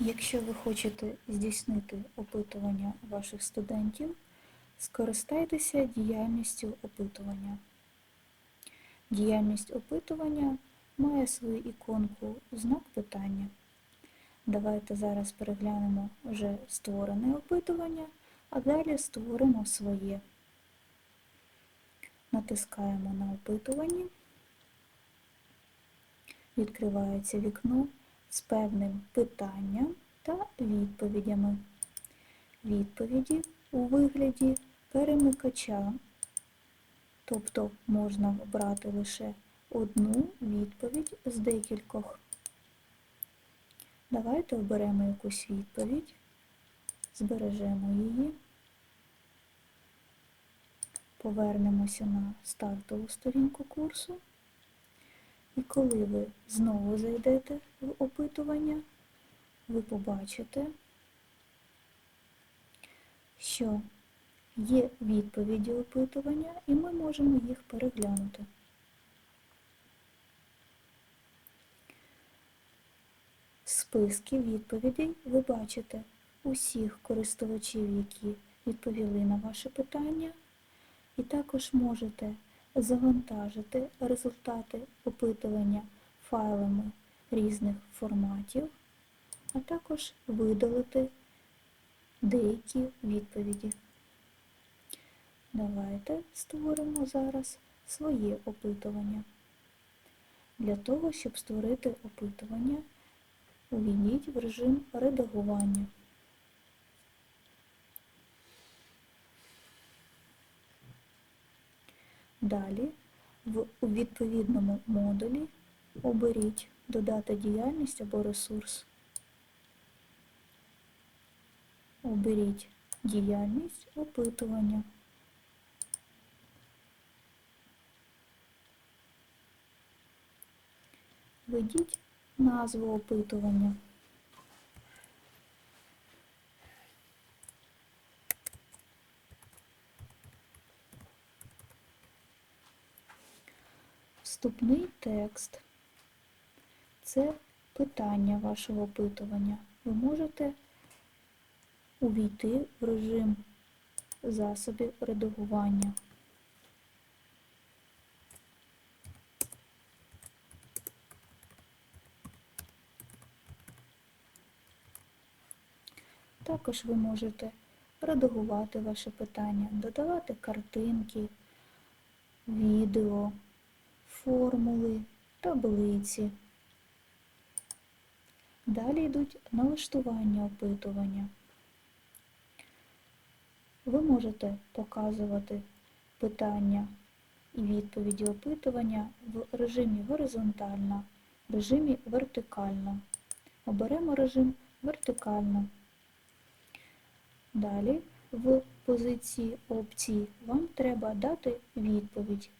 Якщо ви хочете здійснити опитування ваших студентів, скористайтеся діяльністю опитування. Діяльність опитування має свою іконку знак питання. Давайте зараз переглянемо вже створене опитування, а далі створимо своє. Натискаємо на опитуванні. Відкривається вікно з певним питанням та відповідями. Відповіді у вигляді перемикача, тобто можна обрати лише одну відповідь з декількох. Давайте оберемо якусь відповідь, збережемо її, повернемося на стартову сторінку курсу. І коли ви знову зайдете в опитування, ви побачите, що є відповіді опитування, і ми можемо їх переглянути. Списки відповідей ви бачите усіх користувачів, які відповіли на ваше питання, і також можете завантажити результати опитування файлами різних форматів, а також видалити деякі відповіді. Давайте створимо зараз своє опитування. Для того, щоб створити опитування, увійдіть в режим редагування. Далі в у відповідному модулі оберіть Додати діяльність або ресурс. Оберіть діяльність опитування. Введіть назву опитування. Вступний текст це питання вашого опитування. Ви можете увійти в режим засобів редагування. Також ви можете редагувати ваше питання, додавати картинки, відео, формули, таблиці. Далі йдуть налаштування опитування. Ви можете показувати питання і відповіді опитування в режимі горизонтально, в режимі вертикально. Оберемо режим вертикально. Далі в позиції опції вам треба дати відповідь.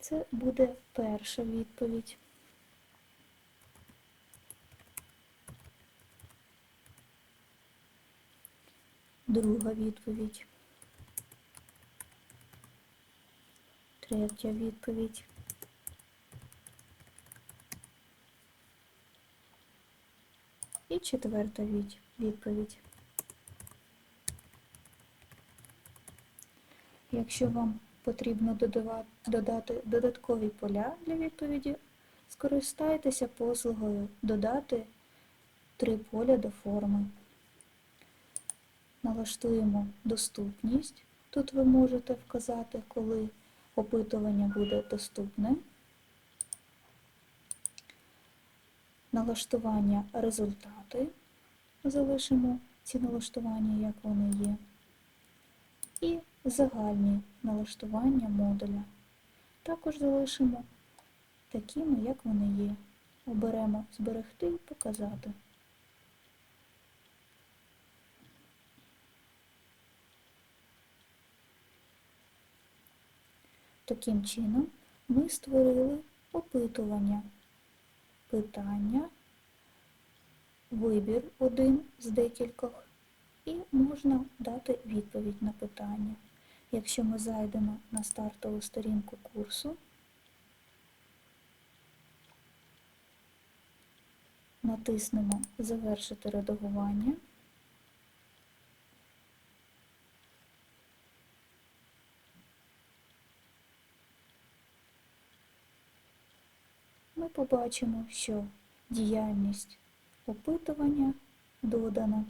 Це буде перша відповідь. Друга відповідь. Третя відповідь. І четверта відповідь. Якщо вам потрібно додати додаткові поля для відповіді, скористайтеся послугою Додати три поля до форми. Налаштуємо доступність. Тут ви можете вказати, коли опитування буде доступне. Налаштування результати. Залишимо ці налаштування, як вони є. І загальні налаштування модуля. Також залишимо такими, як вони є. Оберемо Зберегти і показати. Таким чином ми створили опитування, питання, вибір один з декількох, і можна дати відповідь на питання. Якщо ми зайдемо на стартову сторінку курсу, натиснемо Завершити редагування. Ми побачимо, що діяльність опитування додана.